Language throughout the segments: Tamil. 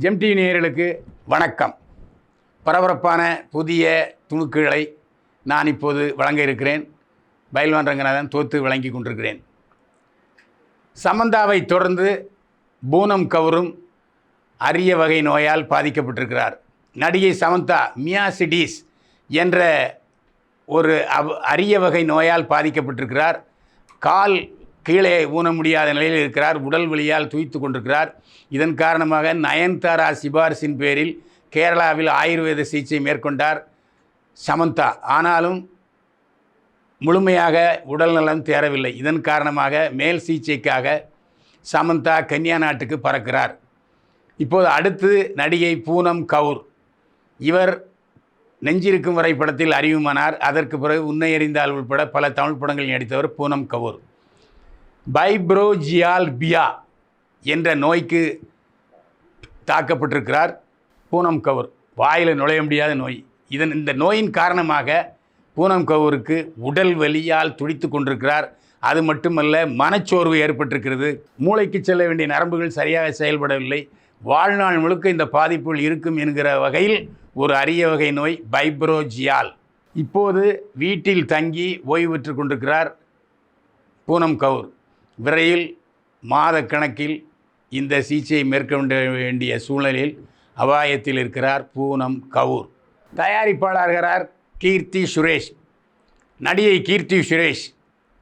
ஜெம்டி நேயர்களுக்கு வணக்கம். பரபரப்பான புதிய துணுக்குகளை நான் இப்போது வழங்க இருக்கிறேன். பயில்வான் ரங்கநாதன் தோத்து வழங்கி கொண்டிருக்கிறேன். சமந்தாவை தொடர்ந்து பூனம் கவுரும் அரிய வகை நோயால் பாதிக்கப்பட்டிருக்கிறார். நடிகை சமந்தா மியாசிடிஸ் என்ற ஒரு அரிய வகை நோயால் பாதிக்கப்பட்டிருக்கிறார். கால் கீழே ஊன முடியாத நிலையில் இருக்கிறார் உடல் வழியால் துய்த்து கொண்டிருக்கிறார். இதன் காரணமாக நயன்தாரா சிபாரிசின் பேரில் கேரளாவில் ஆயுர்வேத சிகிச்சை மேற்கொண்டார் சமந்தா. ஆனாலும் முழுமையாக உடல்நலம் தேரவில்லை. இதன் காரணமாக மேல் சிகிச்சைக்காக சமந்தா கன்னியா நாட்டுக்கு பறக்கிறார். இப்போது அடுத்து நடிகை பூனம் கவுர். இவர் நெஞ்சிருக்கும் வரை படத்தில் அறிவுமானார் அதற்கு பிறகு உன்னை எறிந்தால் உள்பட பல தமிழ் படங்களில் நடித்தவர் பூனம் கவுர். பைப்ரோஜியால்பியா என்ற நோய்க்கு தாக்கப்பட்டிருக்கிறார். பூனம் கவுர். வாயில் நுழைய முடியாத நோய். இதன் இந்த நோயின் காரணமாக பூனம் கவுருக்கு உடல் வலியால் துடித்து கொண்டிருக்கிறார். அது மட்டுமல்ல மனச்சோர்வு ஏற்பட்டிருக்கிறது. மூளைக்கு செல்ல வேண்டிய நரம்புகள் சரியாக செயல்படவில்லை. வாழ்நாள் முழுக்க இந்த பாதிப்புகள் இருக்கும் என்கிற வகையில் ஒரு அரிய வகை நோய் பைப்ரோஜியால். இப்போது வீட்டில் தங்கி ஓய்வு பெற்று கொண்டிருக்கிறார் பூனம் கவுர். விரைவில் மாத கணக்கில் இந்த சிகிச்சையை மேற்கொள்ள வேண்டிய சூழ்நிலையில் அபாயத்தில் இருக்கிறார் பூனம் கவுர். தயாரிப்பாளர்கிறார் கீர்த்தி சுரேஷ். நடிகை கீர்த்தி சுரேஷ்.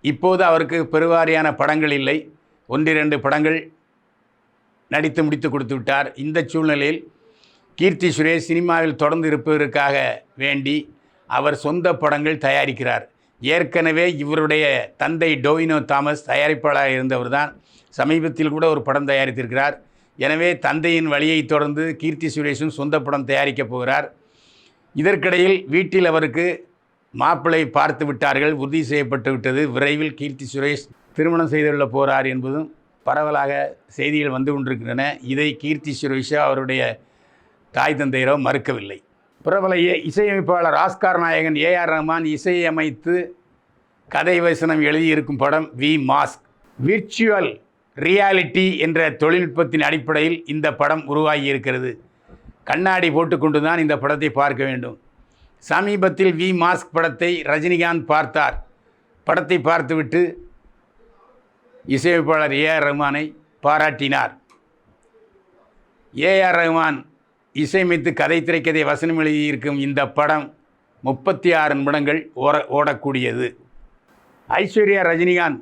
இப்போது அவருக்கு பெருவாரியான படங்கள் இல்லை. ஒன்றிரண்டு படங்கள் நடித்து முடித்து கொடுத்து விட்டார். இந்த சூழ்நிலையில் கீர்த்தி சுரேஷ் சினிமாவில் தொடர்ந்து இருப்பதற்காக வேண்டி அவர் சொந்த படங்கள் தயாரிக்கிறார். ஏற்கனவே இவருடைய தந்தை டோவினோ தாமஸ் தயாரிப்பாளராக இருந்தவர் தான் சமீபத்தில் கூட ஒரு படம் தயாரித்திருக்கிறார். எனவே தந்தையின் வழியை தொடர்ந்து கீர்த்தி சுரேஷும் சொந்த படம் தயாரிக்கப் போகிறார். இதற்கிடையில் வீட்டில் அவருக்கு மாப்பிள்ளை பார்த்து விட்டார்கள். உறுதி செய்யப்பட்டு விட்டது. விரைவில் கீர்த்தி சுரேஷ் திருமணம் செய்துள்ள போகிறார் என்பதும் பரவலாக செய்திகள் வந்து கொண்டிருக்கின்றன. இதை கீர்த்தி சுரேஷோ அவருடைய தாய் தந்தையரோ மறுக்கவில்லை. பிரபல இசையமைப்பாளர் ஆஸ்கார் நாயகன் ஏஆர் ரஹ்மான் இசையமைத்து கதை வசனம் எழுதியிருக்கும் படம் வி மாஸ்க். விர்ச்சுவல் ரியாலிட்டி என்ற தொழில்நுட்பத்தின் அடிப்படையில் இந்த படம் உருவாகி இருக்கிறது கண்ணாடி போட்டுக்கொண்டு தான் இந்த படத்தை பார்க்க வேண்டும். சமீபத்தில் வி மாஸ்க் படத்தை ரஜினிகாந்த் பார்த்தார். படத்தை பார்த்துவிட்டு இசையமைப்பாளர் ஏஆர் ரஹ்மானை பாராட்டினார். ஏஆர் ரஹ்மான் இசையமைத்து கதை திரைக்கதை வசனம் எழுதியிருக்கும் இந்த படம் முப்பத்தி ஆறு நிமிடங்கள் ஓட ஓடக்கூடியது. ஐஸ்வர்யா ரஜினிகாந்த்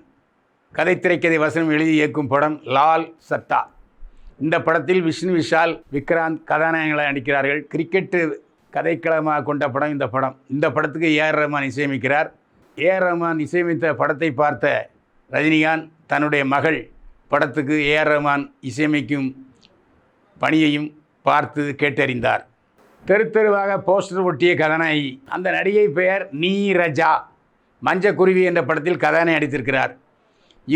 கதை திரைக்கதை வசனம் எழுதி இயக்கும் படம் லால் சட்டா. இந்த படத்தில் விஷ்ணு விஷால் விக்ராந்த் கதாநாயகங்களை நடிக்கிறார்கள். கிரிக்கெட்டு கதைக்களமாக கொண்ட படம் இந்த படம். இந்த படத்துக்கு ஏஆர் ரஹ்மான் இசையமைக்கிறார். ஏஆர் ரஹ்மான் இசையமைத்த படத்தை பார்த்த ரஜினிகாந்த் தன்னுடைய மகள் படத்துக்கு ஏஆர் ரஹ்மான் இசையமைக்கும் பணியையும் பார்த்து கேட்டறிந்தார். தெரு தெருவாக போஸ்டர் ஒட்டிய கதாநாயகி அந்த நடிகை பெயர் நீரஜா மஞ்சக்குருவி என்ற படத்தில் கதாநாயகி நடித்திருக்கிறார்.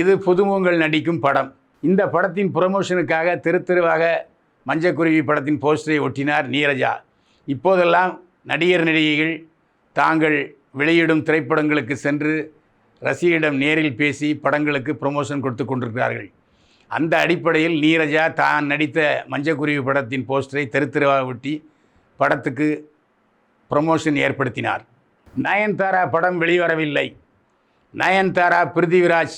இது புதுமுகங்கள் நடிக்கும் படம். இந்த படத்தின் ப்ரொமோஷனுக்காக தெரு தெருவாக மஞ்சக்குருவி படத்தின் போஸ்டரை ஒட்டினார் நீரஜா இப்போதெல்லாம் நடிகர் நடிகைகள் தாங்கள் வெளியிடும் திரைப்படங்களுக்கு சென்று ரசிகரிடம் நேரில் பேசி படங்களுக்கு ப்ரமோஷன் கொடுத்து கொண்டிருக்கிறார்கள். அந்த அடிப்படையில் நீரஜா தான் நடித்த மஞ்சக்குருவி படத்தின் போஸ்டரை தெருத்திருவா ஒட்டி படத்துக்கு ப்ரமோஷன் ஏற்படுத்தினார். நயன்தாரா படம் வெளிவரவில்லை. நயன்தாரா பிருத்திவிராஜ்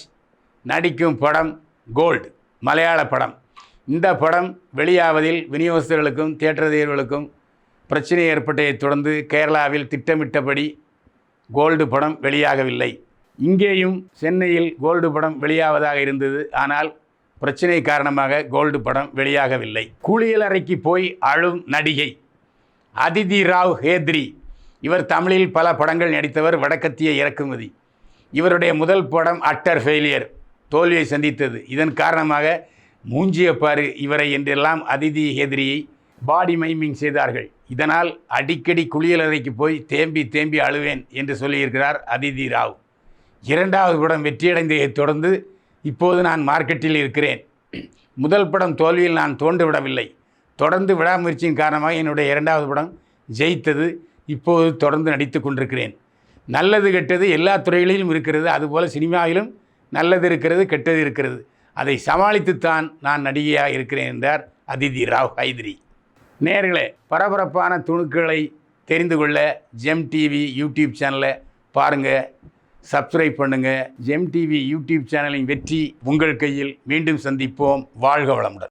நடிக்கும் படம் கோல்டு மலையாள படம். இந்த படம் வெளியாவதில் விநியோகஸ்தர்களுக்கும் தியேட்டர் பிரச்சனை ஏற்பட்டதைத் தொடர்ந்து கேரளாவில் திட்டமிட்டபடி கோல்டு படம் வெளியாகவில்லை. இங்கேயும் சென்னையில் கோல்டு படம் வெளியாவதாக இருந்தது. ஆனால் பிரச்சனை காரணமாக கோல்டு படம் வெளியாகவில்லை. குளியலறைக்கு போய் அழும் நடிகை அதிதி ராவ் ஹேத்ரி. இவர் தமிழில் பல படங்கள் நடித்தவர் வடக்கத்திய இறக்குமதி. இவருடைய முதல் படம் அட்டர் ஃபெயிலியர் தோல்வியை சந்தித்தது. இதன் காரணமாக மூஞ்சியப்பாரு இவரை என்றெல்லாம் அதிதி ஹேத்ரியை பாடி மைமிங் செய்தார்கள். இதனால் அடிக்கடி குளியலறைக்கு போய் தேம்பி தேம்பி அழுவேன் என்று சொல்லியிருக்கிறார் அதிதி ராவ். இரண்டாவது படம் வெற்றியடைந்ததைத் தொடர்ந்து இப்போது நான் மார்க்கெட்டில் இருக்கிறேன். முதல் படம் தோல்வியில் நான் தோன்றுவிடவில்லை. தொடர்ந்து விடாமுயற்சியின் காரணமாக என்னுடைய இரண்டாவது படம் ஜெயித்தது. இப்போது தொடர்ந்து நடித்து கொண்டிருக்கிறேன். நல்லது கெட்டது எல்லா துறைகளிலும் இருக்கிறது. அதுபோல் சினிமாவிலும் நல்லது இருக்கிறது கெட்டது இருக்கிறது. அதை சமாளித்துத்தான் நான் நடிகையாக இருக்கிறேன் என்றார் அதிதி ராவ் ஹைதிரி. நேர்களே பரபரப்பான துணுக்குகளை தெரிந்து கொள்ள ஜெம் டிவி யூடியூப் சேனலை பாருங்கள் சப்ஸ்கிரைப் பண்ணுங்கள் ஜெம் டிவி யூடியூப் சேனலின் வெற்றி உங்கள் கையில். மீண்டும் சந்திப்போம். வாழ்க வளமுடன்.